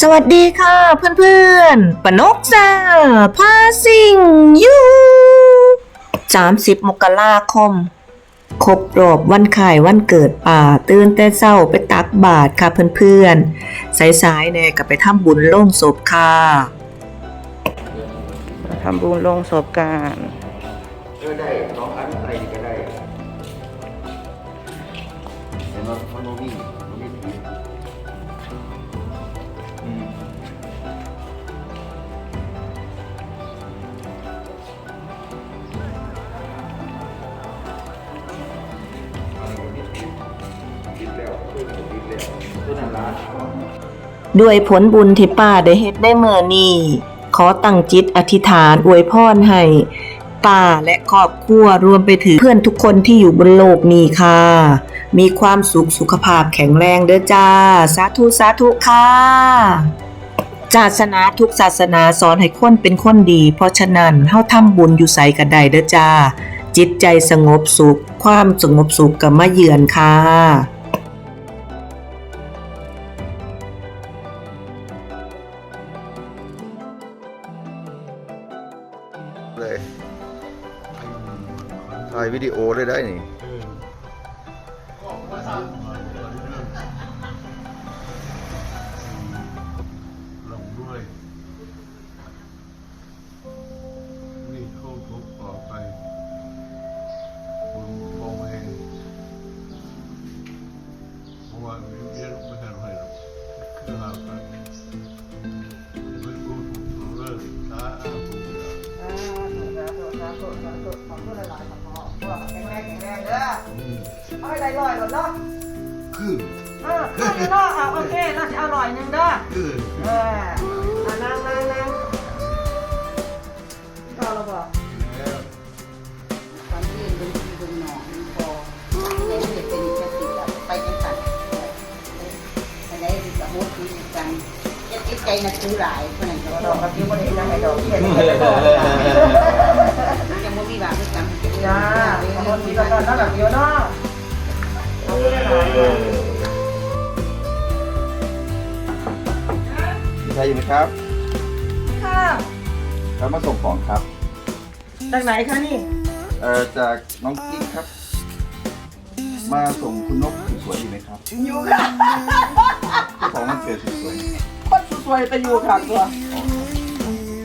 สวัสดีค่ะเพื่อนๆปนกจ้าพาสิงยู30 มกราคม ครบรอบวันขายวันเกิดป่า ตื่นแต่เช้าไปตักบาตรค่ะเพื่อนๆ สายๆแน่ก็ไปทำบุญโล่งศพค่ะทำบุญโล่งศพกันเออได้สองอันอะไรก็ได้เห็นว่ามันโนวี่มันไม่ ด้วยผลบุญที่ป้าได้เฮ็ดได้เมื่อนี้ขอตั้งจิตอธิษฐานอวยพรให้ป้าและครอบครัวรวมไปถึงเพื่อนทุกคนที่อยู่บนโลกนี้ค่ะ มีความสุขสุขภาพแข็งแรงเด้อจ้า สาธุสาธุค่ะศาสนาทุกศาสนาสอนให้คนเป็นคนดี เพราะฉะนั้นเฮาทำบุญอยู่ไสกันได้เด้อจ้า จิตใจสงบสุข ความสงบสุขก็มาเยือนค่ะ เลยถ่ายวิดีโอได้ได้นี่ลงด้วยนี่เข้าทุกต่อไปบุญพองเองเพราะว่ามีเยอะไม่ทันให้หรอกคือหา คือเออข้าวเนาะเอาโอเคเราจะเอาหน่อยหนึงเด้อคือเออเอานั่งนั่งนั่งต่อเราบอกแล้วตอนที่เป็นพี่เป็นน้องพอเล่นเด็กเป็นจะติดแบบไปยังสันไปได้ดีกับโมดคุยกันจะติดใจนะคือหลายคนนั้นก็ดอกกระติ้วประเด็นยังไงดอกเขียน จ้าคนมีกันนั่นแบบเดียวเนาะเอาไปหน่อยมีใครอยู่ไหมครับ ค่ะครับมาส่งของครับ จากไหนคะนี่ เอ่อจากน้องกิ๊กครับ มาส่งคุณนกสวยๆอยู่ไหมครับอยู่ค่ะเจ้าของมันเกิดสวยคนสวยๆก็อยู่ค่ะตัว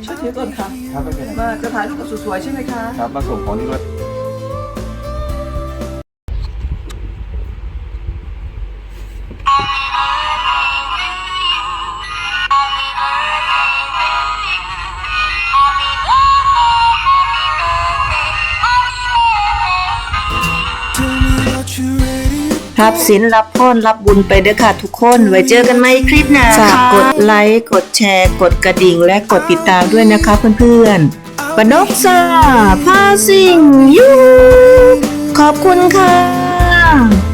ช่วยถือต้นค่ะๆครับไม่เป็นไรมาจะถ่ายรูปกับสวยๆใช่ไหมคะ ครับมาส่งของที่รถ รับศีลรับพรรับบุญไปเด้อค่ะทุกคน ไว้เจอกันใหม่คลิปหน้าฝากกดไลค์กดแชร์ กดกระดิ่ง และกดติดตามด้วยนะคะเพื่อนๆปนกซาพาสิงยูขอบคุณค่ะ